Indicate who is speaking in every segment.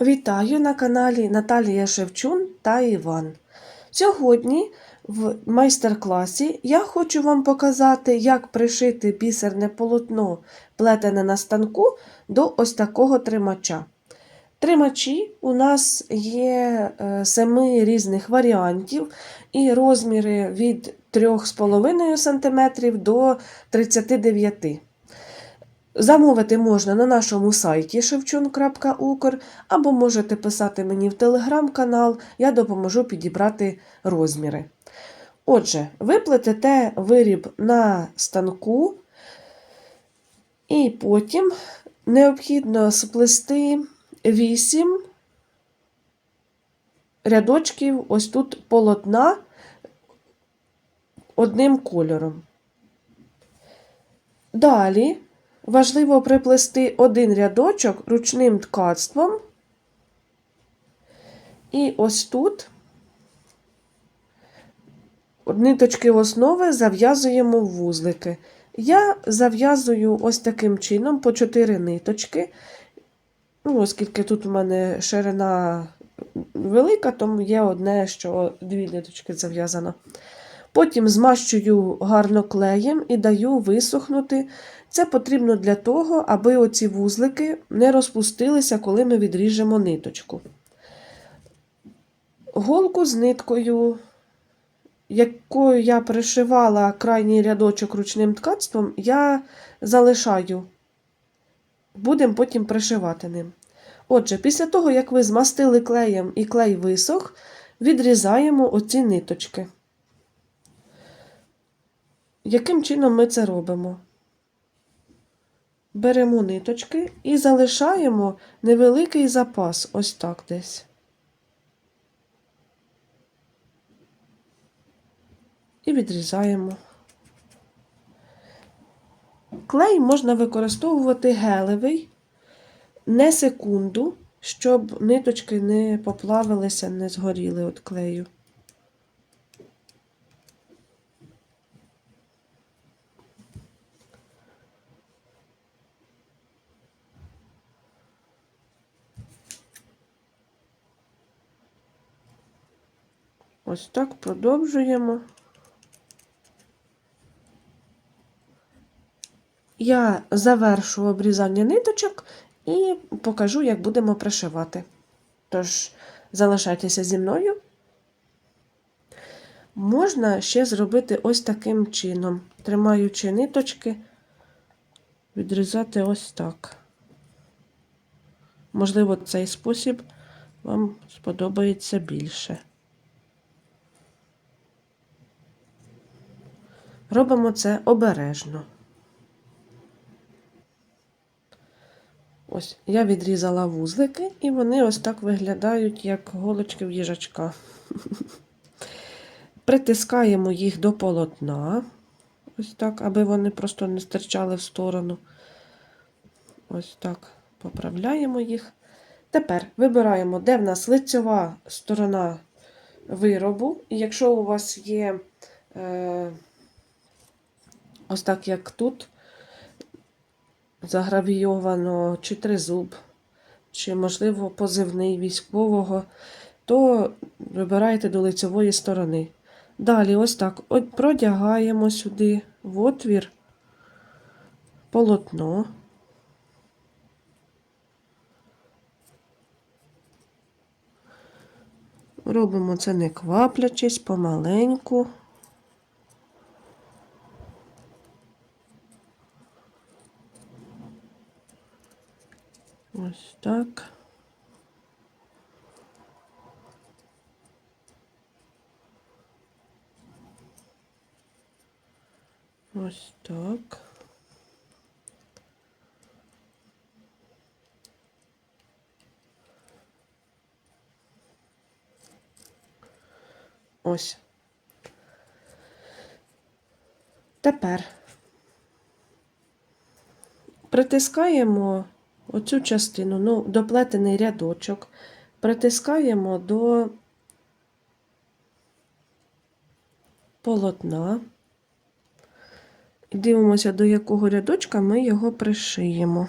Speaker 1: Вітаю на каналі Наталія Шевчун та Іван. Сьогодні в майстер-класі я хочу вам показати, як пришити бісерне полотно, плетене на станку, до ось такого тримача. Тримачі у нас є е, семи різних варіантів і розміри від 3,5 см до 39 см. Замовити можна на нашому сайті шевчун.укр або можете писати мені в телеграм-канал, я допоможу підібрати розміри. Отже, ви плетете виріб на станку, і потім необхідно сплести 8 рядочків ось тут полотна одним кольором. Далі Важливо приплести один рядочок ручним ткацтвом. І ось тут ниточки основи зав'язуємо в вузлики. Я зав'язую ось таким чином по 4 ниточки. Ну, Оскільки тут у мене ширина велика, тому є одне, що дві ниточки зав'язано. Потім змащую гарно клеєм і даю висохнути. Це потрібно для того, аби оці вузлики не розпустилися, коли ми відріжемо ниточку. Голку з ниткою, якою я пришивала крайній рядочок ручним ткацтвом, я залишаю, будемо потім пришивати ним. Отже, після того, як ви змастили клеєм і клей висох, відрізаємо оці ниточки. Яким чином ми це робимо? Беремо ниточки і залишаємо невеликий запас, ось так десь. І відрізаємо. Клей можна використовувати гелевий не секунду, щоб ниточки не поплавилися, не згоріли від клею. Ось так продовжуємо. Я завершу обрізання ниточок і покажу, як будемо пришивати. Тож, залишайтеся зі мною. Можна ще зробити ось таким чином, тримаючи ниточки, відрізати ось так. Можливо, цей спосіб вам сподобається більше. Робимо це обережно. Ось, я відрізала вузлики, і вони ось так виглядають, як голочки в їжачка. Притискаємо їх до полотна, ось так, аби вони просто не стирчали в сторону. Ось так поправляємо їх. Тепер вибираємо, де в нас лицьова сторона виробу. І якщо у вас є. Е, Ось так, як тут загравійовано чи тризуб, чи, можливо, позивний військового, то вибираєте до лицевої сторони. Далі, ось так от продягаємо сюди в отвір полотно. Робимо це не кваплячись, помаленьку. Ось так. Ось так. Ось. Тепер притискаємо оцю частину, ну, доплетений рядочок, притискаємо до полотна, дивимося, до якого рядочка ми його пришиємо.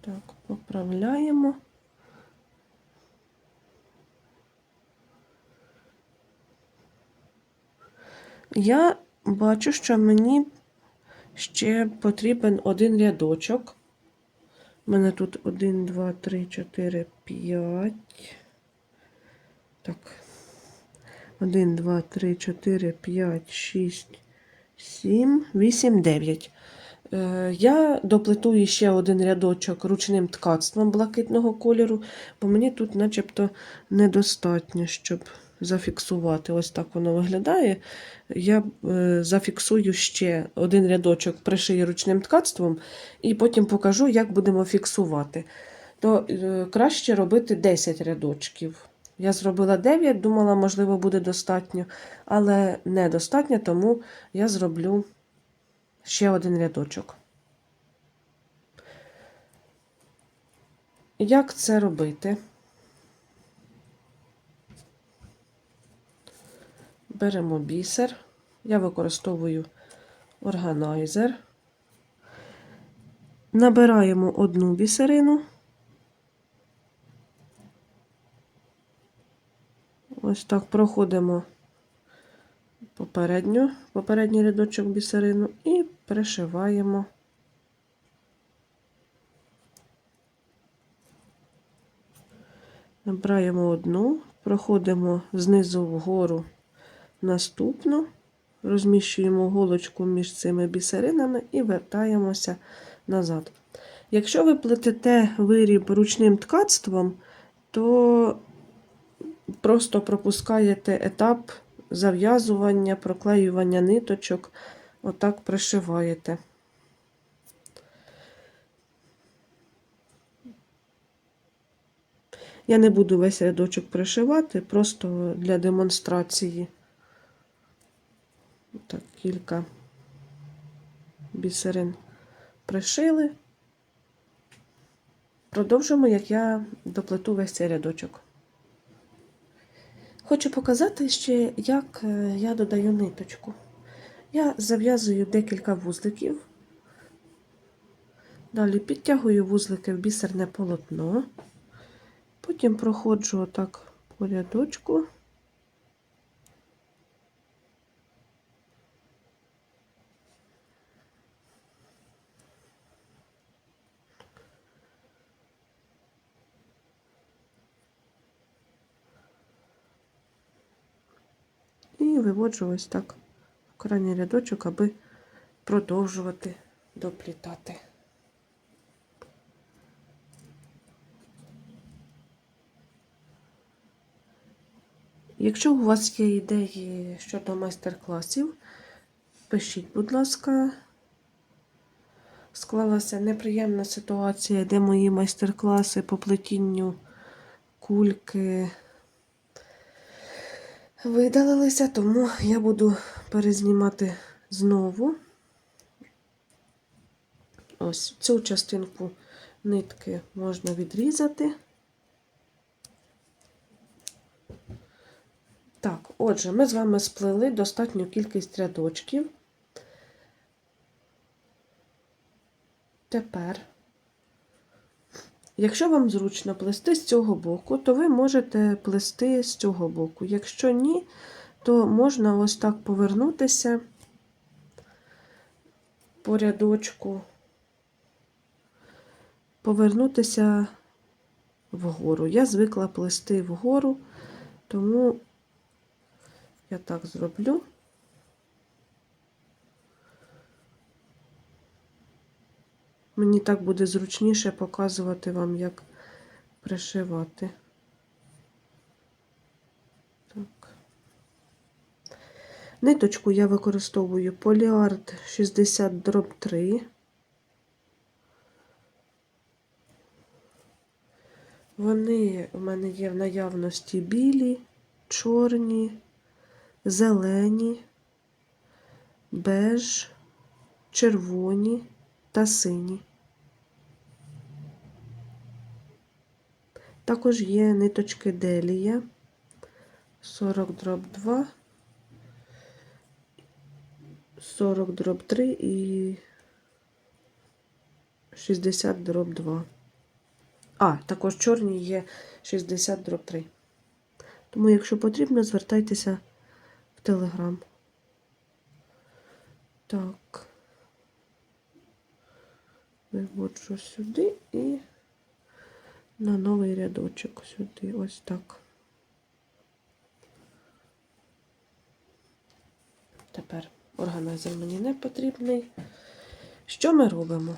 Speaker 1: Так, поправляємо. Я бачу, що мені ще потрібен один рядочок. У мене тут 1, 2, 3, 4, 5. Так. 1, 2, 3, 4, 5, 6, 7, 8, 9. Е, Я доплету ще один рядочок ручним ткацтвом блакитного кольору, бо мені тут начебто недостатньо, щоб зафіксувати. Ось так воно виглядає. Я е, зафіксую ще один рядочок, пришию ручним ткацтвом, і потім покажу, як будемо фіксувати. То е, краще робити 10 рядочків. Я зробила 9, думала, можливо, буде достатньо, але недостатньо, тому я зроблю ще один рядочок. Як це робити? Беремо бісер. Я використовую органайзер. Набираємо одну бісерину. Ось так проходимо попередню, попередній рядочок бісерину і пришиваємо. Набираємо одну, проходимо знизу вгору наступну, розміщуємо голочку між цими бісеринами і вертаємося назад. Якщо ви плетете виріб ручним ткацтвом, то просто пропускаєте етап зав'язування, проклеювання ниточок, отак пришиваєте. Я не буду весь рядочок пришивати, просто для демонстрації. Кілька бісерин пришили. Продовжимо, як я доплету весь цей рядочок. Хочу показати ще, як е, я додаю ниточку. Я зав'язую декілька вузликів, далі підтягую вузлики в бісерне полотно, потім проходжу отак по рядочку. І виводжу ось так в крайній рядочок, аби продовжувати доплітати. Якщо у вас є ідеї щодо майстер-класів, пишіть, будь ласка, склалася неприємна ситуація, де мої майстер-класи по плетінню кульки видалилися, тому я буду перезнімати знову. Ось цю частинку нитки можна відрізати. Так, отже, ми з вами сплели достатню кількість рядочків. Тепер, якщо вам зручно плести з цього боку, то ви можете плести з цього боку. Якщо ні, то можна ось так повернутися по рядочку, повернутися вгору. Я звикла плести вгору, тому я так зроблю. Мені так буде зручніше показувати вам, як пришивати. Так. Ниточку я використовую поліард 60 дроб 3. Вони у мене є в наявності білі, чорні, зелені, беж, червоні та сині. Також є ниточки Делія 40 дроб 2, 40 дроб 3 і 60 дроб 2. А, також чорні є 60 дроб 3. Тому, якщо потрібно, звертайтеся в Телеграм. Так. Виводжу сюди і на новий рядочок сюди. Ось так. Тепер органайзер мені не потрібний. Що ми робимо?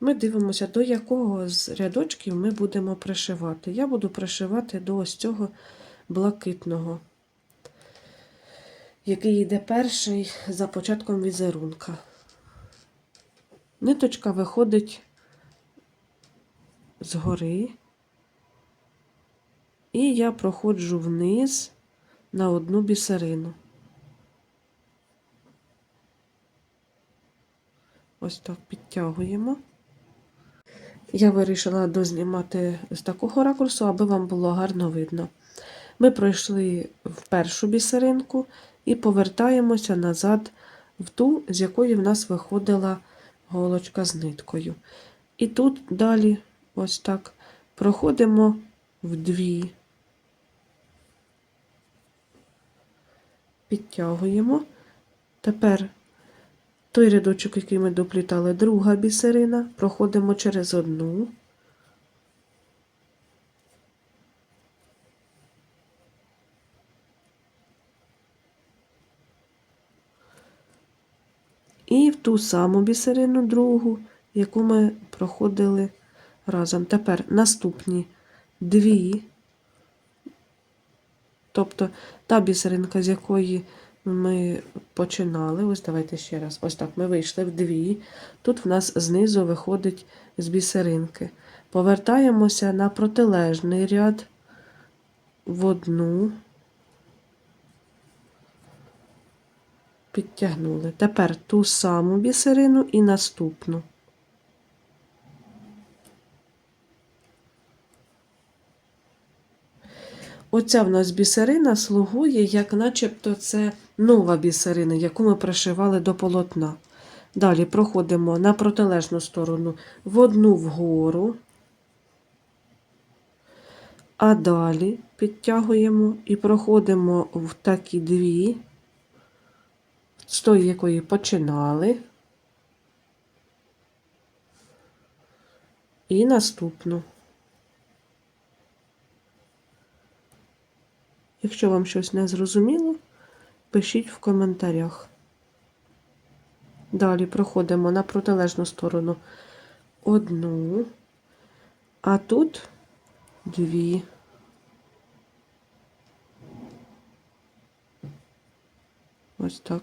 Speaker 1: Ми дивимося, до якого з рядочків ми будемо пришивати. Я буду пришивати до ось цього блакитного, який йде перший за початком візерунка. Ниточка виходить згори, і я проходжу вниз на одну бісерину. Ось так підтягуємо. Я вирішила дознімати з такого ракурсу, аби вам було гарно видно. Ми пройшли в першу бісеринку і повертаємося назад в ту, з якої в нас виходила голочка з ниткою. І тут далі, ось так, проходимо в дві, підтягуємо. Тепер той рядочок, який ми доплітали, друга бісерина, проходимо через одну. І в ту саму бісерину другу, яку ми проходили разом. Тепер наступні дві, тобто та бісеринка, з якої ми починали. Ось давайте ще раз. Ось так. Ми вийшли в дві. Тут в нас знизу виходить з бісеринки. Повертаємося на протилежний ряд в одну. Підтягнули. Тепер ту саму бісерину і наступну. Оця в нас бісерина слугує, як начебто це нова бісерина, яку ми пришивали до полотна. Далі проходимо на протилежну сторону в одну вгору, а далі підтягуємо і проходимо в такі дві, з тої, якої починали, і наступну. Якщо вам щось не зрозуміло, пишіть в коментарях. Далі проходимо на протилежну сторону одну, а тут дві. Ось так.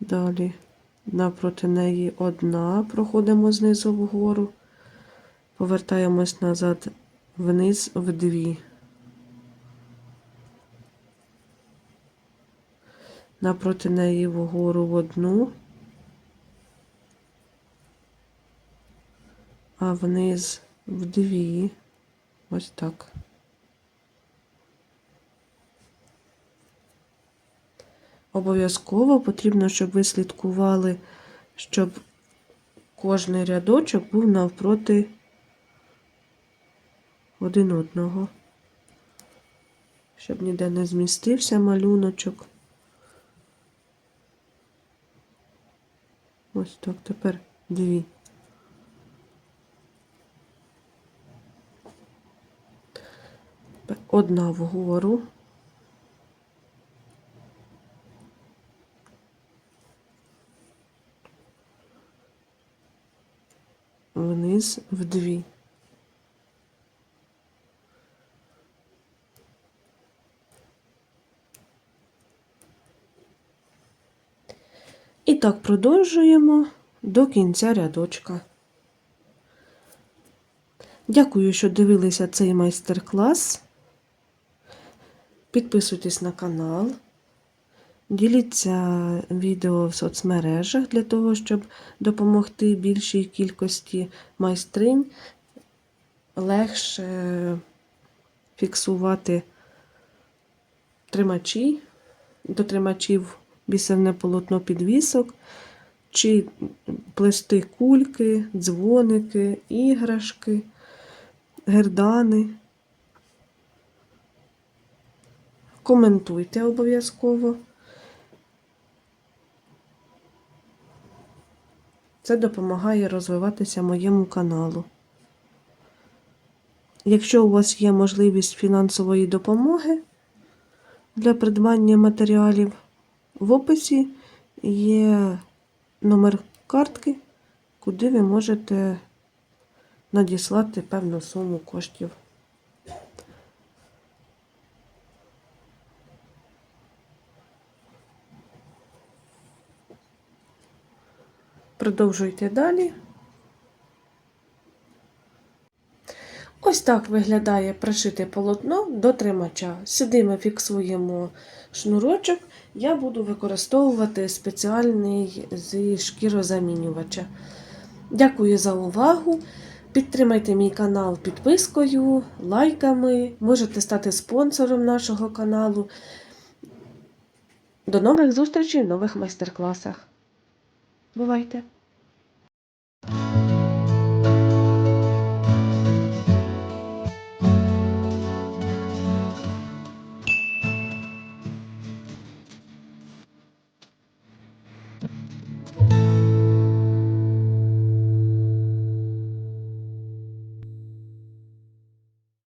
Speaker 1: Далі Напроти неї одна, проходимо знизу вгору, повертаємось назад вниз в дві. Напроти неї вгору в одну, а вниз в дві. Ось так. Обов'язково потрібно, щоб ви слідкували, щоб кожний рядочок був навпроти один одного, щоб ніде не змістився малюночок. Ось так, тепер дві. Одна вгору. Вниз в дві. І так продовжуємо до кінця рядочка. Дякую, що дивилися цей майстер-клас. Підписуйтесь на канал. Діліться відео в соцмережах для того, щоб допомогти більшій кількості майстринь легше фіксувати тримачі. До тримачів бісерне полотно підвісок, чи плести кульки, дзвоники, іграшки, гердани. Коментуйте обов'язково. Це допомагає розвиватися моєму каналу. Якщо у вас є можливість фінансової допомоги для придбання матеріалів, в описі є номер картки, куди ви можете надіслати певну суму коштів. Продовжуйте далі. Ось так виглядає пришите полотно до тримача. Сюди ми фіксуємо шнурочок. Я буду використовувати спеціальний зі шкірозамінювача. Дякую за увагу. Підтримайте мій канал підпискою, лайками. Можете стати спонсором нашого каналу. До нових зустрічей в нових майстер-класах. Бувайте!